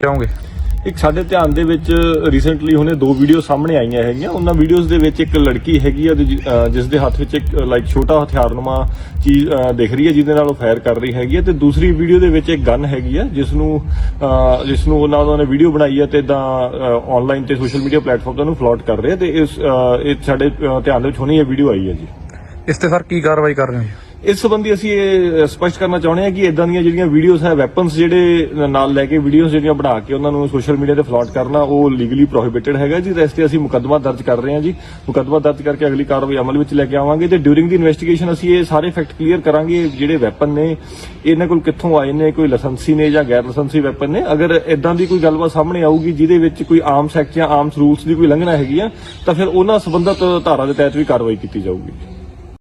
ਚਾਹੋਗੇ ਇੱਕ ਸਾਡੇ ਧਿਆਨ ਦੇ ਵਿੱਚ ਰੀਸੈਂਟਲੀ ਹੁਣੇ ਦੋ ਵੀਡੀਓ ਸਾਹਮਣੇ ਆਈਆਂ ਹੈਗੀਆਂ। ਉਹਨਾਂ ਵੀਡੀਓਜ਼ ਦੇ ਵਿੱਚ ਇੱਕ ਲੜਕੀ ਹੈਗੀ ਆ ਜਿਸ ਦੇ ਹੱਥ ਵਿੱਚ ਇੱਕ ਲਾਈਕ ਛੋਟਾ ਹਥਿਆਰਨੁਮਾ ਚੀਜ਼ ਦਿਖ ਰਹੀ ਹੈ ਜਿਹਦੇ ਨਾਲ ਉਹ ਫਾਇਰ ਕਰ ਰਹੀ ਹੈਗੀ ਹੈ। ਤੇ ਦੂਸਰੀ ਵੀਡੀਓ ਦੇ ਵਿੱਚ ਇੱਕ ਗਨ ਹੈਗੀ ਆ ਜਿਸ ਨੂੰ ਜਿਸ ਨੂੰ ਉਹਨਾਂ ਉਹਨਾਂ ਨੇ ਵੀਡੀਓ ਬਣਾਈ ਹੈ ਤੇ ਇਦਾਂ ਆਨਲਾਈਨ ਤੇ ਸੋਸ਼ਲ ਮੀਡੀਆ ਪਲੇਟਫਾਰਮ ਤੇ ਉਹਨੂੰ ਫਲੋਟ ਕਰ ਰਹੇ ਤੇ ਇਸ ਇਹ ਸਾਡੇ ਧਿਆਨ ਦੇ ਵਿੱਚ ਹੁਣੇ ਇਹ ਵੀਡੀਓ ਆਈ ਹੈ ਜੀ। ਇਸ ਤੇ ਸਰ ਕੀ ਕਾਰਵਾਈ ਕਰ ਰਹੇ ਹੋ? ਜੀ ਇਸ ਸੰਬੰਧੀ ਅਸੀਂ ਇਹ ਸਪਸ਼ਟ ਕਰਨਾ ਚਾਹੁੰਦੇ ਹਾਂ ਕਿ ਇਦਾਂ ਦੀਆਂ ਜਿਹੜੀਆਂ ਵੀਡੀਓਜ਼ ਹੈ ਵੈਪਨਸ ਜਿਹੜੇ ਨਾਲ ਲੈ ਕੇ ਵੀਡੀਓਜ਼ ਜਿਹੜੀਆਂ ਬਣਾ ਕੇ ਉਹਨਾਂ ਨੂੰ ਸੋਸ਼ਲ ਮੀਡੀਆ ਤੇ ਫਲਾਟ ਕਰਨਾ, ਉਹ ਲੀਗਲੀ ਪ੍ਰੋਹਿਬਿਟਡ ਹੈਗਾ ਜੀ। ਇਸ ਤੇ ਅਸੀਂ ਮੁਕੱਦਮਾ ਦਰਜ ਕਰ ਰਹੇ ਹਾਂ ਜੀ। ਮੁਕੱਦਮਾ ਦਰਜ ਕਰਕੇ ਅਗਲੀ ਕਾਰਵਾਈ ਅਮਲ ਵਿੱਚ ਲੈ ਕੇ ਆਵਾਂਗੇ ਤੇ ਡਿਊਰਿੰਗ ਦੀ ਇਨਵੈਸਟੀਗੇਸ਼ਨ ਅਸੀਂ ਇਹ ਸਾਰੇ ਫੈਕਟ ਕਲੀਅਰ ਕਰਾਂਗੇ ਜਿਹੜੇ ਵੈਪਨ ਨੇ, ਇਹਨਾਂ ਕੋਲ ਕਿੱਥੋਂ ਆਏ ਨੇ, ਕੋਈ ਲਾਇਸੈਂਸੀ ਨੇ ਜਾਂ ਗੈਰ ਲਾਇਸੈਂਸੀ ਵੈਪਨ ਨੇ। ਅਗਰ ਇਦਾਂ ਦੀ ਕੋਈ ਗੱਲਬਾਤ ਸਾਹਮਣੇ ਆਊਗੀ ਜਿਹਦੇ ਵਿੱਚ ਕੋਈ ਆਰਮਸ ਐਕਟ ਜਾਂ ਆਰਮਸ ਰੂਲਸ ਦੀ ਕੋਈ ਲੰਘਣਾ ਹੈਗੀ ਆ, ਤਾਂ ਫਿਰ ਉਹਨਾਂ ਸੰਬੰਧਤ ਧਾਰਾ ਦੇ ਤਹਿਤ ਵੀ ਕਾਰਵਾਈ ਕੀਤੀ ਜਾਊਗੀ।